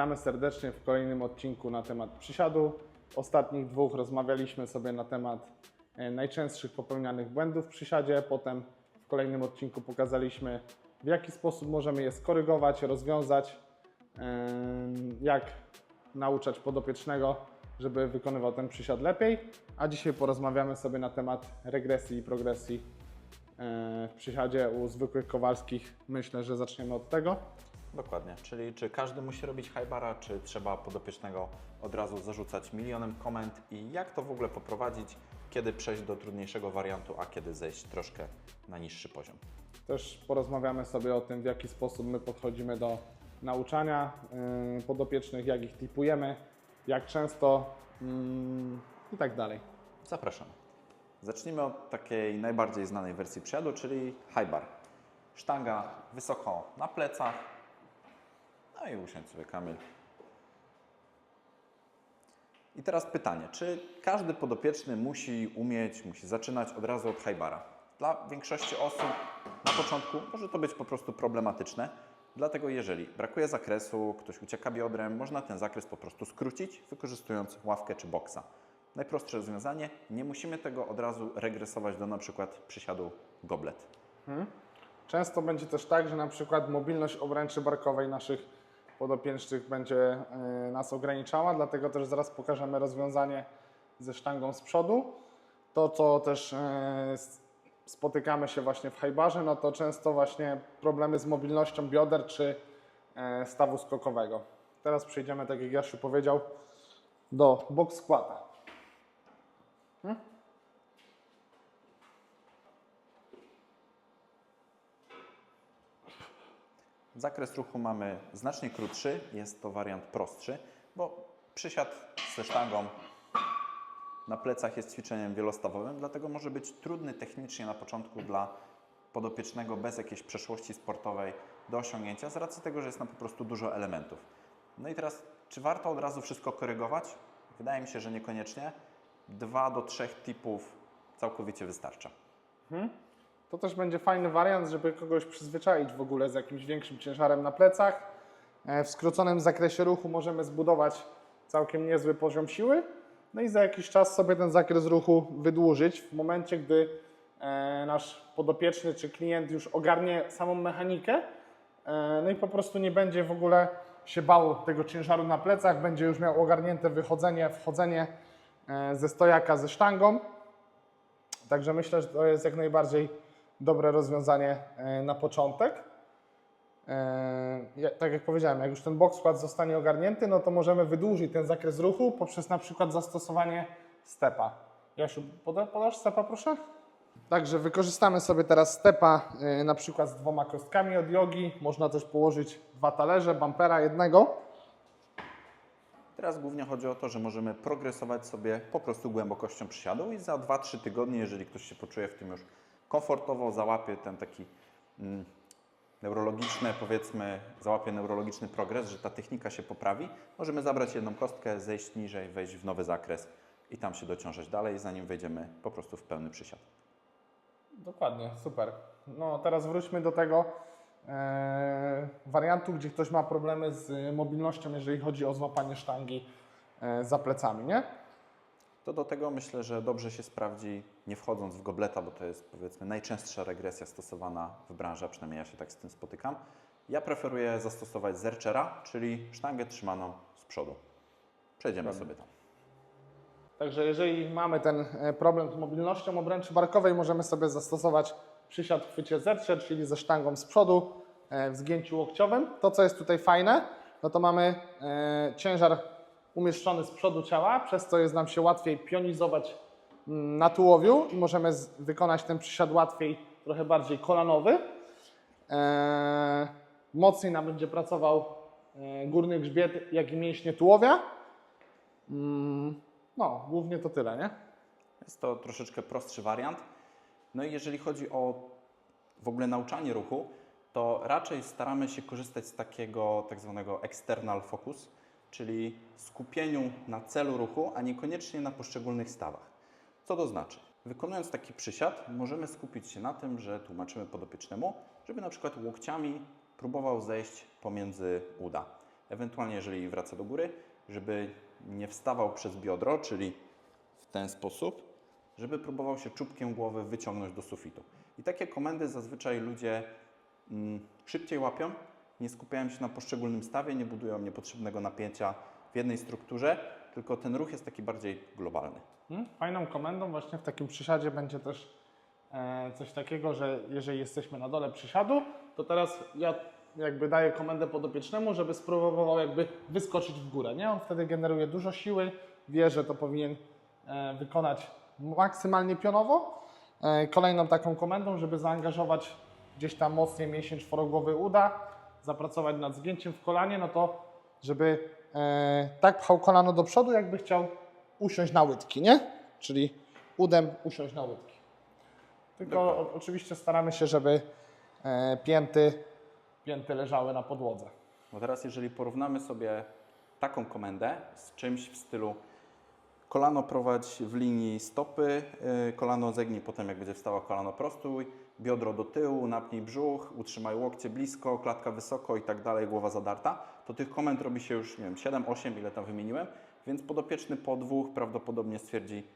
Witamy serdecznie w kolejnym odcinku na temat przysiadu. Ostatnich dwóch rozmawialiśmy sobie na temat e, najczęstszych popełnianych błędów w przysiadzie. Potem w kolejnym odcinku pokazaliśmy, w jaki sposób możemy je skorygować, rozwiązać, em, jak nauczać podopiecznego, żeby wykonywał ten przysiad lepiej. A dzisiaj porozmawiamy sobie na temat regresji i progresji e, w przysiadzie u zwykłych kowalskich. Myślę, że zaczniemy od tego. Dokładnie, czyli czy każdy musi robić high bara, czy trzeba podopiecznego od razu zarzucać milionem komend i jak to w ogóle poprowadzić, kiedy przejść do trudniejszego wariantu, a kiedy zejść troszkę na niższy poziom. Też porozmawiamy sobie o tym, w jaki sposób my podchodzimy do nauczania yy, podopiecznych, jak ich tipujemy, jak często mm, i tak dalej. Zapraszamy. Zacznijmy od takiej najbardziej znanej wersji przysiadu, czyli high bar. Sztanga wysoko na plecach. No i usiądź sobie Kamil. I teraz pytanie, czy każdy podopieczny musi umieć, musi zaczynać od razu od high bara? Dla większości osób na początku może to być po prostu problematyczne, dlatego jeżeli brakuje zakresu, ktoś ucieka biodrem, można ten zakres po prostu skrócić, wykorzystując ławkę czy boksa. Najprostsze rozwiązanie, nie musimy tego od razu regresować do na przykład przysiadu goblet. Często będzie też tak, że na przykład mobilność obręczy barkowej naszych podopiecznych będzie yy, nas ograniczała, dlatego też zaraz pokażemy rozwiązanie ze sztangą z przodu. To, co też s- spotykamy się właśnie w hajbarze, no to często właśnie problemy z mobilnością bioder czy yy, stawu skokowego. Teraz przejdziemy, tak jak Jasiu powiedział, do box squata. Zakres ruchu mamy znacznie krótszy, jest to wariant prostszy, bo przysiad ze sztangą na plecach jest ćwiczeniem wielostawowym, dlatego może być trudny technicznie na początku dla podopiecznego bez jakiejś przeszłości sportowej do osiągnięcia, z racji tego, że jest tam po prostu dużo elementów. No i teraz, czy warto od razu wszystko korygować? Wydaje mi się, że niekoniecznie. Dwa do trzech tipów całkowicie wystarcza. To też będzie fajny wariant, żeby kogoś przyzwyczaić w ogóle z jakimś większym ciężarem na plecach. E, W skróconym zakresie ruchu możemy zbudować całkiem niezły poziom siły. No i za jakiś czas sobie ten zakres ruchu wydłużyć. W momencie, gdy e, nasz podopieczny czy klient już ogarnie samą mechanikę, e, no i po prostu nie będzie w ogóle się bał tego ciężaru na plecach, będzie już miał ogarnięte wychodzenie, wchodzenie ze stojaka ze sztangą. Także myślę, że to jest jak najbardziej dobre rozwiązanie e, na początek. E, Tak jak powiedziałem, jak już ten box skład zostanie ogarnięty, no to możemy wydłużyć ten zakres ruchu poprzez na przykład zastosowanie stepa. Jasiu, poda, podasz stepa proszę? Także wykorzystamy sobie teraz stepa e, na przykład z dwoma kostkami od jogi. Można też położyć dwa talerze, bumpera jednego. Teraz głównie chodzi o to, że możemy progresować sobie po prostu głębokością przysiadu i za 2-3 tygodnie, jeżeli ktoś się poczuje w tym już komfortowo, załapie ten taki mm, neurologiczny, powiedzmy, załapie neurologiczny progres, że ta technika się poprawi, możemy zabrać jedną kostkę, zejść niżej, wejść w nowy zakres i tam się dociążać dalej, zanim wejdziemy po prostu w pełny przysiad. Dokładnie, super. No teraz wróćmy do tego e, wariantu, gdzie ktoś ma problemy z mobilnością, jeżeli chodzi o złapanie sztangi e, za plecami, nie? To do tego myślę, że dobrze się sprawdzi, nie wchodząc w gobleta, bo to jest powiedzmy najczęstsza regresja stosowana w branży, a przynajmniej ja się tak z tym spotykam. Ja preferuję zastosować zerchera, czyli sztangę trzymaną z przodu. Przejdziemy sobie tam. Także jeżeli mamy ten e, problem z mobilnością obręczy barkowej, możemy sobie zastosować przysiad w chwycie zercher, czyli ze sztangą z przodu e, w zgięciu łokciowym. To, co jest tutaj fajne, no to mamy e, ciężar umieszczony z przodu ciała, przez co jest nam się łatwiej pionizować mm, na tułowiu i możemy wykonać ten przysiad łatwiej, trochę bardziej kolanowy. E, mocniej nam będzie pracował e, górny grzbiet, jak i mięśnie tułowia. Mm, no, głównie to tyle, nie? Jest to troszeczkę prostszy wariant. No i jeżeli chodzi o w ogóle nauczanie ruchu, to raczej staramy się korzystać z takiego tak zwanego external focus, czyli skupieniu na celu ruchu, a niekoniecznie na poszczególnych stawach. Co to znaczy? Wykonując taki przysiad, możemy skupić się na tym, że tłumaczymy podopiecznemu, żeby na przykład łokciami próbował zejść pomiędzy uda. ewentualnie jeżeli wraca do góry, żeby nie wstawał przez biodro, czyli w ten sposób, żeby próbował się czubkiem głowy wyciągnąć do sufitu. I takie komendy zazwyczaj ludzie mm, szybciej łapią, nie skupiają się na poszczególnym stawie, nie budują niepotrzebnego napięcia w jednej strukturze, tylko ten ruch jest taki bardziej globalny. Hmm? Fajną komendą właśnie w takim przysiadzie będzie też e, coś takiego, że jeżeli jesteśmy na dole przysiadu, to teraz ja jakby daję komendę podopiecznemu, żeby spróbował jakby wyskoczyć w górę. Nie? On wtedy generuje dużo siły, wie, że to powinien e, wykonać maksymalnie pionowo. E, kolejną taką komendą, żeby zaangażować gdzieś tam mocniej mięsień czworogłowy uda, zapracować nad zgięciem w kolanie, no to żeby e, tak pchał kolano do przodu, jakby chciał usiąść na łydki, nie? Czyli udem usiąść na łydki. Tylko o, oczywiście staramy się, żeby e, pięty, pięty leżały na podłodze. Bo teraz, jeżeli porównamy sobie taką komendę z czymś w stylu kolano prowadź w linii stopy, yy, kolano zegnij potem jak będzie wstała kolano prostuj, biodro do tyłu, napnij brzuch, utrzymaj łokcie blisko, klatka wysoko i tak dalej, głowa zadarta, to tych komend robi się już, nie wiem, 7, 8, ile tam wymieniłem, więc podopieczny po dwóch prawdopodobnie stwierdzi,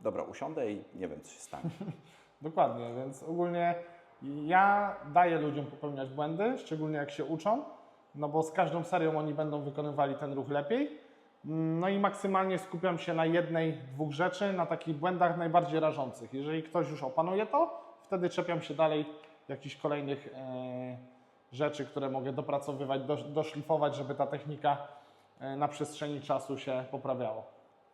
dobra, usiądę i nie wiem, co się stanie. Dokładnie, więc ogólnie ja daję ludziom popełniać błędy, szczególnie jak się uczą, no bo z każdą serią oni będą wykonywali ten ruch lepiej. No i maksymalnie skupiam się na jednej, dwóch rzeczy, na takich błędach najbardziej rażących. Jeżeli ktoś już opanuje to, wtedy czepiam się dalej jakichś kolejnych e, rzeczy, które mogę dopracowywać, do, doszlifować, żeby ta technika e, na przestrzeni czasu się poprawiała.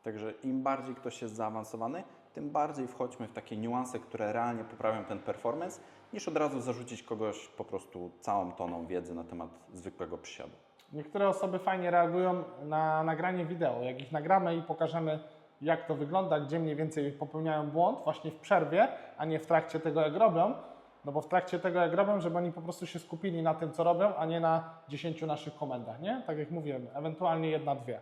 Także im bardziej ktoś jest zaawansowany, tym bardziej wchodźmy w takie niuanse, które realnie poprawią ten performance, niż od razu zarzucić kogoś po prostu całą toną wiedzy na temat zwykłego przysiadu. Niektóre osoby fajnie reagują na nagranie wideo. Jak ich nagramy i pokażemy, jak to wygląda, gdzie mniej więcej popełniają błąd, właśnie w przerwie, a nie w trakcie tego, jak robią. No bo w trakcie tego, jak robią, żeby oni po prostu się skupili na tym, co robią, a nie na 10 naszych komendach, nie? Tak jak mówiłem, ewentualnie jedna, dwie.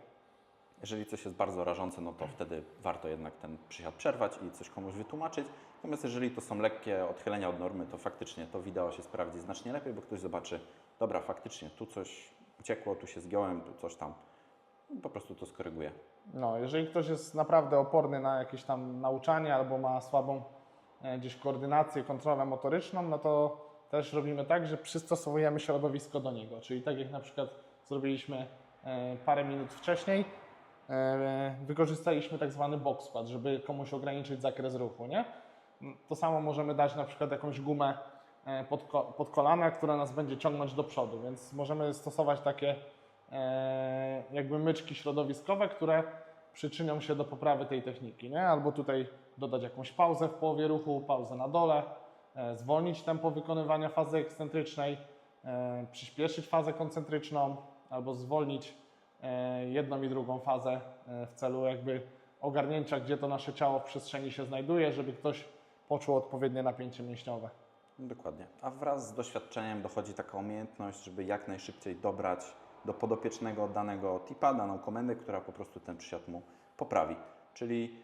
Jeżeli coś jest bardzo rażące, no to wtedy warto jednak ten przysiad przerwać i coś komuś wytłumaczyć. Natomiast jeżeli to są lekkie odchylenia od normy, to faktycznie to wideo się sprawdzi znacznie lepiej, bo ktoś zobaczy, dobra, faktycznie tu coś uciekło, tu się zgiąłem, tu coś tam. I po prostu to skoryguje. No, jeżeli ktoś jest naprawdę oporny na jakieś tam nauczanie albo ma słabą e, gdzieś koordynację, kontrolę motoryczną, no to też robimy tak, że przystosowujemy środowisko do niego. Czyli tak jak na przykład zrobiliśmy e, parę minut wcześniej, e, wykorzystaliśmy tak zwany box squat, żeby komuś ograniczyć zakres ruchu, nie? To samo możemy dać na przykład jakąś gumę pod, ko- pod kolana, która nas będzie ciągnąć do przodu, więc możemy stosować takie e, jakby myczki środowiskowe, które przyczynią się do poprawy tej techniki, nie? Albo tutaj dodać jakąś pauzę w połowie ruchu, pauzę na dole, e, zwolnić tempo wykonywania fazy ekscentrycznej, e, przyspieszyć fazę koncentryczną, albo zwolnić e, jedną i drugą fazę e, w celu jakby ogarnięcia, gdzie to nasze ciało w przestrzeni się znajduje, żeby ktoś poczuł odpowiednie napięcie mięśniowe. Dokładnie. A wraz z doświadczeniem dochodzi taka umiejętność, żeby jak najszybciej dobrać do podopiecznego danego tipa, daną komendę, która po prostu ten przysiad mu poprawi. Czyli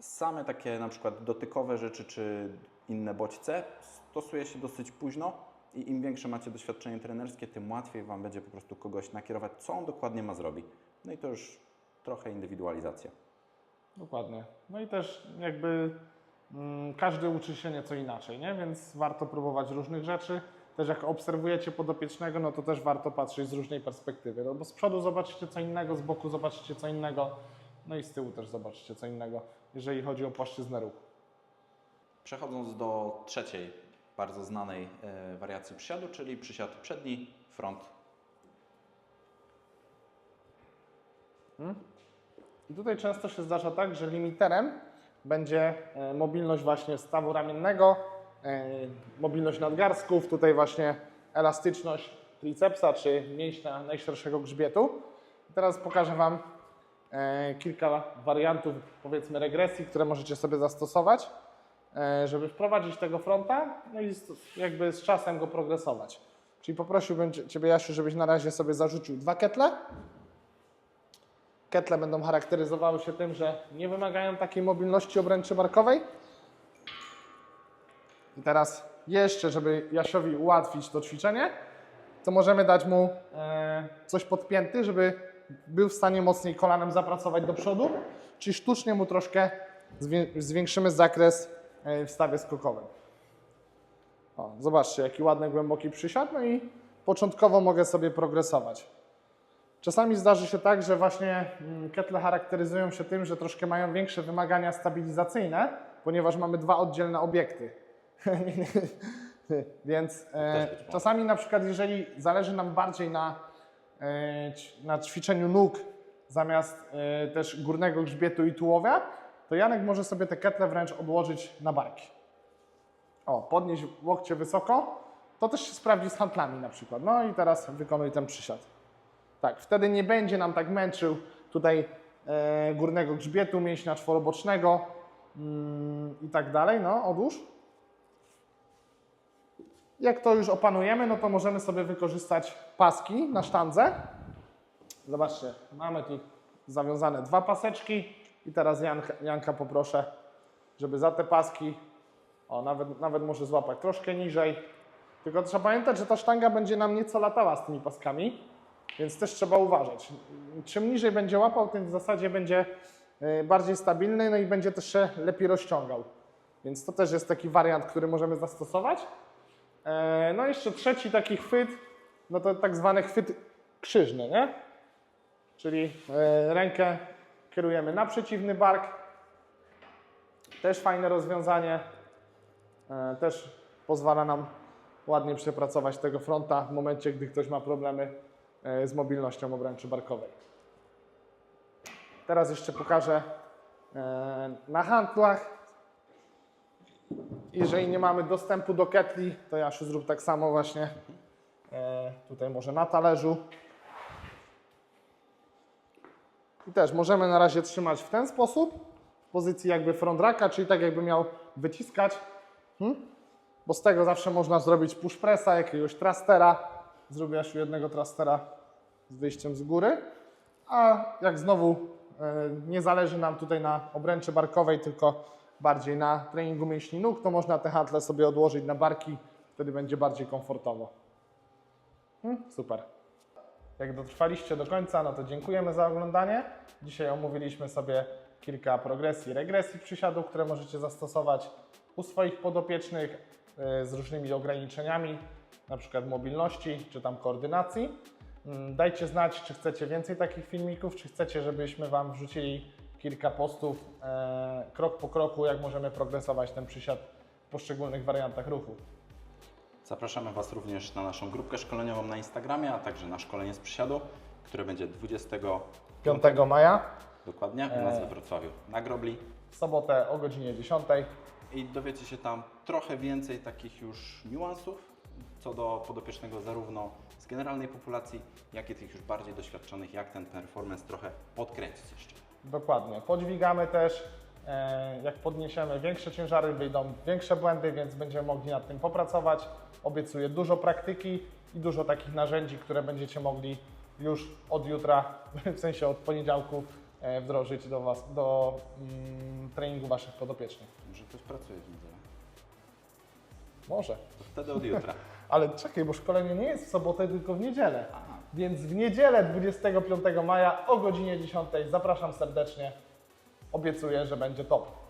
same takie na przykład dotykowe rzeczy czy inne bodźce stosuje się dosyć późno i im większe macie doświadczenie trenerskie, tym łatwiej Wam będzie po prostu kogoś nakierować, co on dokładnie ma zrobić. No i to już trochę indywidualizacja. Dokładnie. No i też jakby każdy uczy się nieco inaczej, nie? więc warto próbować różnych rzeczy. Też jak obserwujecie podopiecznego, no to też warto patrzeć z różnej perspektywy. No bo z przodu zobaczycie co innego, z boku zobaczycie co innego, no i z tyłu też zobaczycie co innego, jeżeli chodzi o płaszczyznę ruchu. Przechodząc do trzeciej bardzo znanej e, wariacji przysiadu, czyli przysiad przedni, front I tutaj często się zdarza tak, że limiterem będzie e, mobilność właśnie stawu ramiennego, e, mobilność nadgarstków, tutaj właśnie elastyczność tricepsa czy mięśnia najszerszego grzbietu. Teraz pokażę Wam e, kilka wariantów, powiedzmy regresji, które możecie sobie zastosować, żeby wprowadzić tego fronta, no i jakby z czasem go progresować. Czyli poprosiłbym Ciebie, Jasiu, żebyś na razie sobie zarzucił dwa ketle. Ketle będą charakteryzowały się tym, że nie wymagają takiej mobilności obręczy barkowej. I teraz jeszcze, żeby Jasiowi ułatwić to ćwiczenie, to możemy dać mu e, coś podpięty, żeby był w stanie mocniej kolanem zapracować do przodu, czyli sztucznie mu troszkę zwię- zwiększymy zakres e, w stawie skokowym. O, zobaczcie, jaki ładny, głęboki przysiad, no i początkowo mogę sobie progresować. Czasami zdarzy się tak, że właśnie mm, ketle charakteryzują się tym, że troszkę mają większe wymagania stabilizacyjne, ponieważ mamy dwa oddzielne obiekty. Więc e, czasami na przykład, jeżeli zależy nam bardziej na, e, na ćwiczeniu nóg zamiast e, też górnego grzbietu i tułowia, to Janek może sobie te ketle wręcz odłożyć na barki. O, podnieść łokcie wysoko. To też się sprawdzi z handlami na przykład. No i teraz wykonuj ten przysiad. Tak, wtedy nie będzie nam tak męczył tutaj e, górnego grzbietu, mięśnia czworobocznego mm, i tak dalej. No, odłóż. Jak to już opanujemy, no to możemy sobie wykorzystać paski na sztandze. Zobaczcie, mamy tu zawiązane dwa paseczki i teraz Janka, Janka poproszę, żeby za te paski, o nawet, nawet może złapać troszkę niżej. Tylko trzeba pamiętać, że ta sztanga będzie nam nieco latała z tymi paskami, więc też trzeba uważać. Czym niżej będzie łapał, tym w zasadzie będzie y, bardziej stabilny, no i będzie też się lepiej rozciągał. Więc to też jest taki wariant, który możemy zastosować. E, No jeszcze trzeci taki chwyt, no to tak zwany chwyt krzyżny, nie? Czyli e, rękę kierujemy na przeciwny bark. Też fajne rozwiązanie. E, Też pozwala nam ładnie przepracować tego fronta w momencie, gdy ktoś ma problemy e, z mobilnością obręczy barkowej. Teraz jeszcze pokażę e, na handlach. Jeżeli nie mamy dostępu do ketli, to Jasiu zrób tak samo właśnie. E, tutaj może na talerzu. I też możemy na razie trzymać w ten sposób, w pozycji jakby front racka, czyli tak jakby miał wyciskać. Hmm? Bo z tego zawsze można zrobić push pressa, jakiegoś trastera. Zrobię Jasiu jednego trastera z wyjściem z góry. A jak znowu e, nie zależy nam tutaj na obręczy barkowej, tylko bardziej na treningu mięśni nóg, to można te handle sobie odłożyć na barki, wtedy będzie bardziej komfortowo. Hmm, super. Jak dotrwaliście do końca, no to dziękujemy za oglądanie. Dzisiaj omówiliśmy sobie kilka progresji, regresji przysiadów, które możecie zastosować u swoich podopiecznych e, z różnymi ograniczeniami, na przykład mobilności czy tam koordynacji. Mm, Dajcie znać, czy chcecie więcej takich filmików, czy chcecie, żebyśmy Wam wrzucili kilka postów e, krok po kroku, jak możemy progresować ten przysiad w poszczególnych wariantach ruchu. Zapraszamy Was również na naszą grupkę szkoleniową na Instagramie, a także na szkolenie z przysiadu, które będzie 20 5 maja, dokładnie u nas we Wrocławiu na Grobli. w sobotę o godzinie 10. I dowiecie się tam trochę więcej takich już niuansów co do podopiecznego zarówno z generalnej populacji, jak i tych już bardziej doświadczonych, jak ten performance trochę podkręcić jeszcze. Dokładnie. Podźwigamy też. e, Jak podniesiemy większe ciężary, wyjdą większe błędy, więc będziemy mogli nad tym popracować. Obiecuję dużo praktyki i dużo takich narzędzi, które będziecie mogli już od jutra, w sensie od poniedziałku, e, wdrożyć do, was, do mm, treningu Waszych podopiecznych. Może ktoś pracuje w niedzielę. Może. To wtedy od jutra. Ale czekaj, bo szkolenie nie jest w sobotę, tylko w niedzielę. Więc w niedzielę 25 maja o godzinie 10 zapraszam serdecznie. Obiecuję, że będzie top.